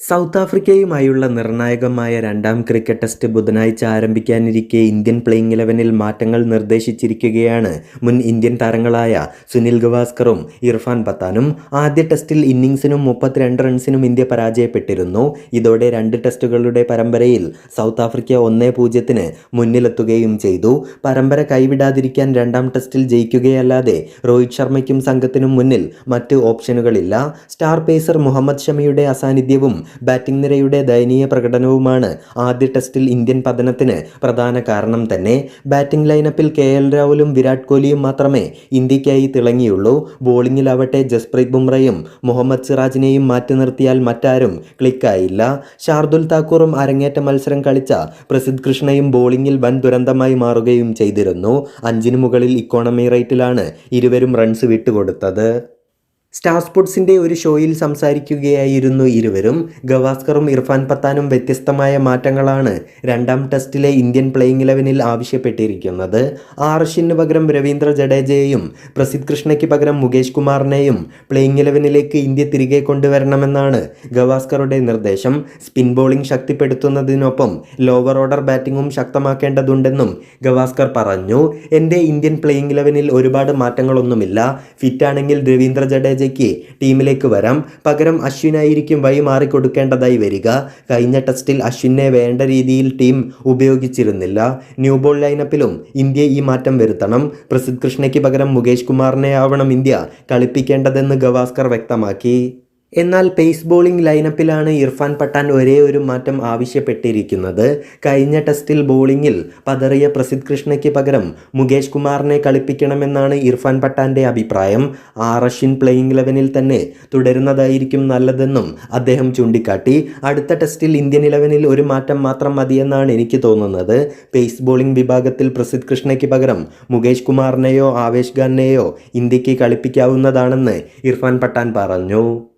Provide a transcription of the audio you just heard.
South ആഫ്രിക്കയുമായുള്ള നിർണായകമായ രണ്ടാം cricket test ബുധനാഴ്ച ആരംഭിക്കാനിരിക്കെ ഇന്ത്യൻ പ്ലേയിങ് ഇലവനിൽ മാറ്റങ്ങൾ നിർദ്ദേശിച്ചിരിക്കുകയാണ് മുൻ ഇന്ത്യൻ താരങ്ങളായ സുനിൽ ഗവാസ്കറും ഇർഫാൻ പത്താനും ആദ്യ ടെസ്റ്റിൽ ഇന്നിംഗ്സിനും മുപ്പത്തിരണ്ട് റൺസിനും ഇന്ത്യ പരാജയപ്പെട്ടിരുന്നു. ഇതോടെ രണ്ട് ടെസ്റ്റുകളുടെ പരമ്പരയിൽ സൗത്ത് ആഫ്രിക്ക ഒന്നേ പൂജ്യത്തിന് മുന്നിലെത്തുകയും ചെയ്തു. പരമ്പര കൈവിടാതിരിക്കാൻ രണ്ടാം ടെസ്റ്റിൽ ജയിക്കുകയല്ലാതെ രോഹിത് ശർമ്മയ്ക്കും സംഘത്തിനും മുന്നിൽ മറ്റ് ഓപ്ഷനുകളില്ല. സ്റ്റാർ പേസർ മുഹമ്മദ് ഷമിയുടെ അസാന്നിധ്യവും ബാറ്റിംഗ് നിരയുടെ ദയനീയ പ്രകടനവുമാണ് ആദ്യ ടെസ്റ്റിൽ ഇന്ത്യൻ പതനത്തിന് പ്രധാന കാരണം തന്നെ. ബാറ്റിംഗ് ലൈനപ്പിൽ കെ എൽ രാഹുലും വിരാട് കോഹ്ലിയും മാത്രമേ ഇന്ത്യക്കായി തിളങ്ങിയുള്ളൂ. ബോളിംഗിലാവട്ടെ ജസ്പ്രീത് ബുംറയും മുഹമ്മദ് സിറാജിനെയും മാറ്റി നിർത്തിയാൽ മറ്റാരും ക്ലിക്കായില്ല. ഷാർദുൽ താക്കൂറും അരങ്ങേറ്റ മത്സരം കളിച്ച പ്രസിദ്ധ് കൃഷ്ണയും ബോളിംഗിൽ വൻ ദുരന്തമായി മാറുകയും ചെയ്തിരുന്നു. അഞ്ചിനു മുകളിൽ ഇക്കോണമി റേറ്റിലാണ് ഇരുവരും റൺസ് വിട്ടുകൊടുത്തത്. സ്റ്റാർ സ്പോർട്സിന്റെ ഒരു ഷോയിൽ സംസാരിക്കുകയായിരുന്നു ഇരുവരും. ഗവാസ്കറും ഇർഫാൻ പത്താനും വ്യത്യസ്തമായ മാറ്റങ്ങളാണ് രണ്ടാം ടെസ്റ്റിലെ ഇന്ത്യൻ പ്ലേയിങ് ഇലവനിൽ ആവശ്യപ്പെട്ടിരിക്കുന്നത്. ആർഷിന് പകരം രവീന്ദ്ര ജഡേജയെയും പ്രസിദ്ധ് കൃഷ്ണയ്ക്ക് പകരം മുകേഷ് കുമാറിനെയും പ്ലേയിങ് ഇലവനിലേക്ക് ഇന്ത്യ തിരികെ കൊണ്ടുവരണമെന്നാണ് ഗവാസ്കറുടെ നിർദ്ദേശം. സ്പിൻ ബോളിംഗ് ശക്തിപ്പെടുത്തുന്നതിനൊപ്പം ലോവർ ഓർഡർ ബാറ്റിംഗും ശക്തമാക്കേണ്ടതുണ്ടെന്നും ഗവാസ്കർ പറഞ്ഞു. എന്റെ ഇന്ത്യൻ പ്ലേയിങ് ഇലവനിൽ ഒരുപാട് മാറ്റങ്ങളൊന്നുമില്ല. ഫിറ്റാണെങ്കിൽ രവീന്ദ്ര ജഡേജയ്ക്ക് ടീമിലേക്ക് വരാം. പകരം അശ്വിനായിരിക്കും വഴി മാറിക്കൊടുക്കേണ്ടതായി വരിക. കഴിഞ്ഞ ടെസ്റ്റിൽ അശ്വിനെ വേണ്ട രീതിയിൽ ടീം ഉപയോഗിച്ചിരുന്നില്ല. ന്യൂ ബോൾ ലൈനപ്പിലും ഇന്ത്യ ഈ മാറ്റം വരുത്തണം. പ്രസിദ്ധ് കൃഷ്ണയ്ക്ക് പകരം മുകേഷ് കുമാറിനെ ആവണം ഇന്ത്യ കളിപ്പിക്കേണ്ടതെന്ന് ഗവാസ്കർ വ്യക്തമാക്കി. എന്നാൽ പേസ് ബോളിംഗ് ലൈനപ്പിലാണ് ഇർഫാൻ പട്ടാൻ ഒരേ ഒരു മാറ്റം ആവശ്യപ്പെട്ടിരിക്കുന്നത്. കഴിഞ്ഞ ടെസ്റ്റിൽ ബോളിംഗിൽ പതറിയ പ്രസിദ്ധ് കൃഷ്ണയ്ക്ക് പകരം മുകേഷ് കുമാറിനെ കളിപ്പിക്കണമെന്നാണ് ഇർഫാൻ പട്ടാന്റെ അഭിപ്രായം. ആർ റഷ്യൻ പ്ലേയിങ് ലെവനിൽ തന്നെ തുടരുന്നതായിരിക്കും നല്ലതെന്നും അദ്ദേഹം ചൂണ്ടിക്കാട്ടി. അടുത്ത ടെസ്റ്റിൽ ഇന്ത്യൻ ഇലവനിൽ ഒരു മാറ്റം മാത്രം മതിയെന്നാണ് എനിക്ക് തോന്നുന്നത്. പേസ് ബോളിംഗ് വിഭാഗത്തിൽ പ്രസിദ്ധ് കൃഷ്ണയ്ക്ക് പകരം മുകേഷ് കുമാറിനെയോ ആവേശ് ഖാനെയോ ഇന്ത്യയ്ക്ക് കളിപ്പിക്കാവുന്നതാണെന്ന് ഇർഫാൻ പട്ടാൻ പറഞ്ഞു.